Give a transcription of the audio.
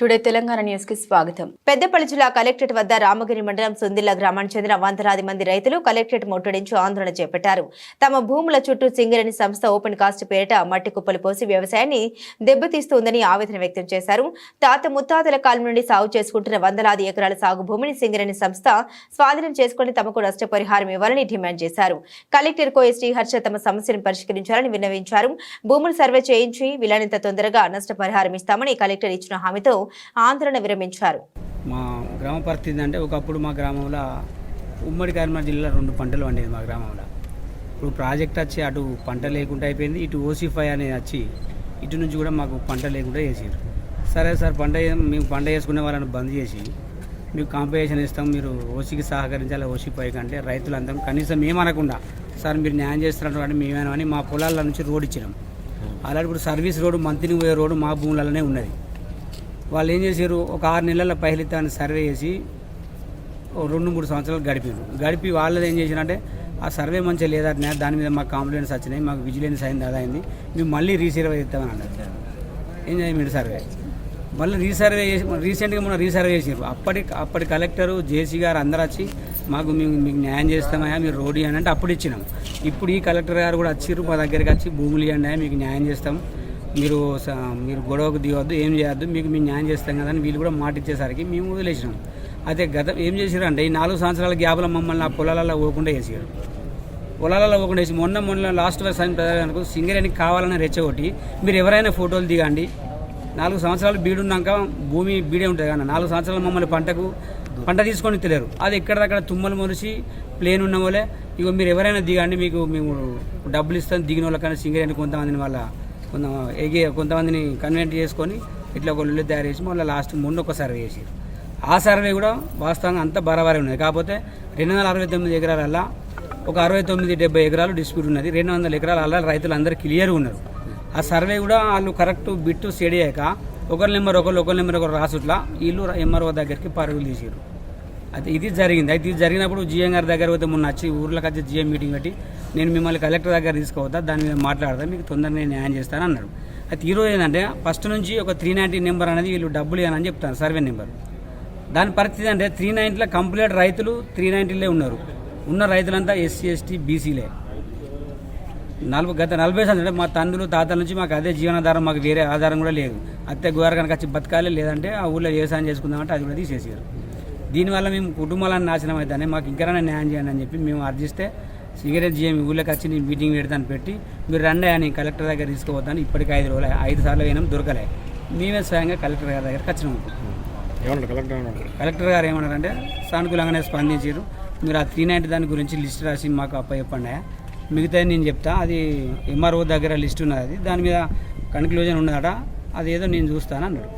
Today Telangana న్యూస్కి స్వాగతం. పెద్దపల్లి జిల్లా కలెక్టరేట్ వద్ద రామగిరి మండలం సుందిల్ల గ్రామానికి చెందిన వందలాది మంది రైతులు కలెక్టరేట్ ముట్టడించి ఆందోళన చేపట్టారు. తమ భూముల చుట్టూ సింగరేణి సంస్థ ఓపెన్ కాస్ట్ పేరిట మట్టి కుప్పలు పోసి వ్యవసాయాన్ని దెబ్బతీస్తోందని ఆవేదన వ్యక్తం చేశారు. తాత ముత్తాతల కాలం నుండి సాగు చేసుకుంటున్న వందలాది ఎకరాల సాగు భూమిని సింగరేణి సంస్థ స్వాధీనం చేసుకుని తమకు నష్టపరిహారం ఇవ్వాలని డిమాండ్ చేశారు. కలెక్టర్ కోయ శ్రీహర్ష తమ సమస్యను పరిష్కరించాలని విన్నవించారు. భూములు సర్వే చేయించి వీలైనంత తొందరగా నష్టపరిహారం ఇస్తామని కలెక్టర్ ఇచ్చిన హామీతో ఆందోళన విరమించారు. మా గ్రామ పరిస్థితి అంటే ఒకప్పుడు మా గ్రామంలో ఉమ్మడి కరీంనగర్ జిల్లా రెండు పంటలు పండేది మా గ్రామంలో. ఇప్పుడు ప్రాజెక్ట్ వచ్చి అటు పంట లేకుండా అయిపోయింది ఇటు ఓసిఫై అనేది వచ్చి ఇటు నుంచి కూడా మాకు పంట లేకుండా చేసారు సరే సార్ పంట మేము పంట చేసుకునే వాళ్ళని బంద్ చేసి మీకు కాంపిటీషన్ ఇస్తాం మీరు ఓసీకి సహకరించాలి ఓసీపై కంటే రైతులందరం కనీసం ఏమనకుండా సార్ మీరు న్యాయం చేస్తున్నటువంటి మేమేమని మా పొలాల నుంచి రోడ్ ఇచ్చినాం. అలాంటి ఇప్పుడు సర్వీస్ రోడ్డు మంత్రికి పోయే రోడ్డు మా భూములలోనే ఉన్నది. వాళ్ళు ఏం చేశారు? ఒక ఆరు నెలల పైలితాన్ని సర్వే చేసి ఓ రెండు మూడు సంవత్సరాలు గడిపారు. గడిపి వాళ్ళది ఏం చేసినంటే ఆ సర్వే మంచిగా లేదట దాని మీద మాకు కాంప్లైంట్స్ వచ్చినాయి మాకు విజిలెన్స్ అయింది అదైంది అయింది. మేము మళ్ళీ రీసర్వే చేస్తామని అన్నారు. ఏం చేయమండి సర్వే? మళ్ళీ రీసర్వే చేసి రీసెంట్గా మొన్న రీసర్వే చేసారు అప్పటి అప్పటి కలెక్టరు జేసీ గారు అందరు వచ్చి మాకు మేము మీకు న్యాయం చేస్తామయ్యా మీరు రోడ్ ఇవ్వండి అంటే అప్పుడు ఇచ్చినాం. ఇప్పుడు ఈ కలెక్టర్ గారు కూడా వచ్చిర్రు మా దగ్గరికి వచ్చి భూములు ఇవ్వండి మీకు న్యాయం చేస్తాం. మీరు స- మీరు గొడవకు దిగవద్దు ఏం చేయొద్దు మీకు మేము న్యాయం చేస్తాం కదా అని వీళ్ళు కూడా మాట ఇచ్చేసరికి మేము వదిలేసినాం. అయితే గత ఏం చేసారు అంటే ఈ నాలుగు సంవత్సరాల గ్యాప్లో మమ్మల్ని ఆ పొలాలలో పోకుండా వేసారు పొలాలలో పోకుండా వేసి మొన్న మొన్న లాస్ట్ వర్స్ ప్రజలకు సింగరేణి కావాలని రెచ్చగొట్టి మీరు ఎవరైనా ఫోటోలు దిగండి. నాలుగు సంవత్సరాలు బీడున్నాక భూమి బీడే ఉంటుంది కానీ నాలుగు సంవత్సరాలు మమ్మల్ని పంటకు పంట తీసుకొని తెలియరు అది ఎక్కడదక్కడ తుమ్మలు మొలిచి ప్లేన్ ఉన్న వాళ్ళే. ఇగో మీరు ఎవరైనా దిగండి మీకు మేము డబ్బులు ఇస్తాం దిగిన వాళ్ళకన్నా సింగరేణి కొంతమందిని వాళ్ళ కొంత ఎగి కొంతమందిని కన్వెంట్ చేసుకొని ఇట్లా ఒక ఇల్లు తయారు చేసి మళ్ళీ లాస్ట్ మొన్న ఒక సర్వే చేసారు ఆ సర్వే కూడా వాస్తవంగా అంత బరాబరే ఉన్నది. కాకపోతే రెండు వందల అరవై తొమ్మిది ఎకరాలల్లా ఒక అరవై తొమ్మిది డెబ్బై ఎకరాలు డిస్ప్యూట్ ఉన్నది. రెండు వందల ఎకరాల అలా రైతులు అందరూ క్లియర్ ఉన్నారు. ఆ సర్వే కూడా వాళ్ళు కరెక్ట్ బిట్టు స్టడీ అయ్యాక ఒకరి నెంబర్ ఒకరు ఒకరి నెంబర్ ఒకరు రాసుట్లా వీళ్ళు ఎంఆర్ఓ దగ్గరికి పరుగులు తీసారు అయితే ఇది జరిగింది. అయితే ఇది జరిగినప్పుడు జిఎం గారి దగ్గర పోతే మొన్న వచ్చి ఊర్లోకి వచ్చి జిఎం మీటింగ్ పెట్టి నేను మిమ్మల్ని కలెక్టర్ దగ్గర తీసుకోవద్దా దాని మీద మాట్లాడదా మీకు తొందరగా నేను న్యాయం చేస్తాను అన్నాడు అయితే ఈరోజు ఏంటంటే ఫస్ట్ నుంచి ఒక త్రీ నైంటీ నెంబర్ అనేది వీళ్ళు డబ్బులు అని చెప్తాను సర్వే నెంబర్. దాని పరిస్థితి అంటే త్రీ నైంటీలో కంప్లీట్ రైతులు త్రీ నైంటీలే ఉన్నారు. ఉన్న రైతులంతా ఎస్సీ ఎస్టీ బీసీలే. నలభై గత నలభై సంవత్సరాలు మా తండ్రులు తాతల నుంచి మాకు అదే జీవనాధారం మాకు వేరే ఆధారం కూడా లేదు. అత్తే గోరకనికి వచ్చి బతకాలి లేదంటే ఆ ఊళ్ళో వ్యవసాయం చేసుకుందామంటే అది కూడా తీసేసారు దీనివల్ల మేము కుటుంబాలను నాశనం అవుతానే మాకు ఇంకైనా న్యాయం చేయండి అని చెప్పి మేము అర్జిస్తే సిగరెట్ జిఎం ఊళ్ళోకి వచ్చి నేను మీటింగ్ పెడతాను పెట్టి మీరు రండి అని కలెక్టర్ దగ్గర తీసుకుపోతాను. ఇప్పటికి ఐదు రోజులు ఐదు సార్లు అయినాం దొరకలే. మేమే స్వయంగా కలెక్టర్ గారి దగ్గరికి వచ్చినాము. కలెక్టర్ గారు ఏమన్నారంటే సానుకూలంగానే స్పందించారు. మీరు ఆ త్రీ నైంటీ దాని గురించి లిస్ట్ రాసి మాకు అప్ప చెప్పండి మిగతా నేను చెప్తా అది ఎంఆర్ఓ దగ్గర లిస్ట్ ఉన్నది అది. దాని మీద కన్క్లూజన్ ఉన్నదట అది ఏదో నేను చూస్తాను అన్నాడు.